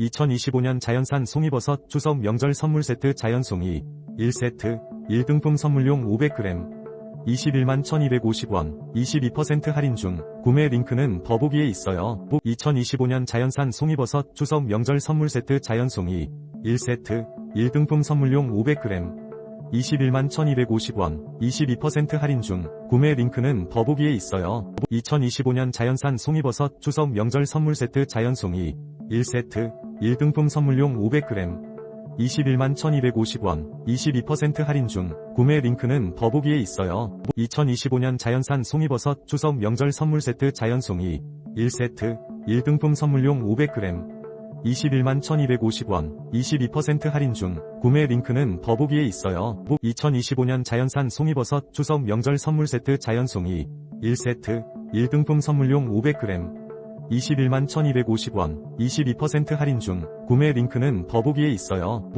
2025년 자연산 송이버섯 추석 명절 선물 세트 자연송이 1세트 1등품 선물용 500g 21만 1250원 22% 할인 중 구매 링크는 더보기에 있어요. 2025년 자연산 송이버섯 추석 명절 선물 세트 자연송이 1세트 1등품 선물용 500g 21만 1250원 22% 할인 중 구매 링크는 더보기에 있어요. 2025년 자연산 송이버섯 추석 명절 선물 세트 자연송이 1세트 1등품 선물용 500g 21만 1250원 22% 할인 중 구매 링크는 더보기에 있어요. 2025년 자연산 송이버섯 추석 명절 선물 세트 자연송이 1세트 1등품 선물용 500g 21만 1250원 22% 할인 중 구매 링크는 더보기에 있어요. 2025년 자연산 송이버섯 추석 명절 선물 세트 자연송이 1세트 1등품 선물용 500g 21만 1250원 22% 할인 중 구매 링크는 더보기에 있어요.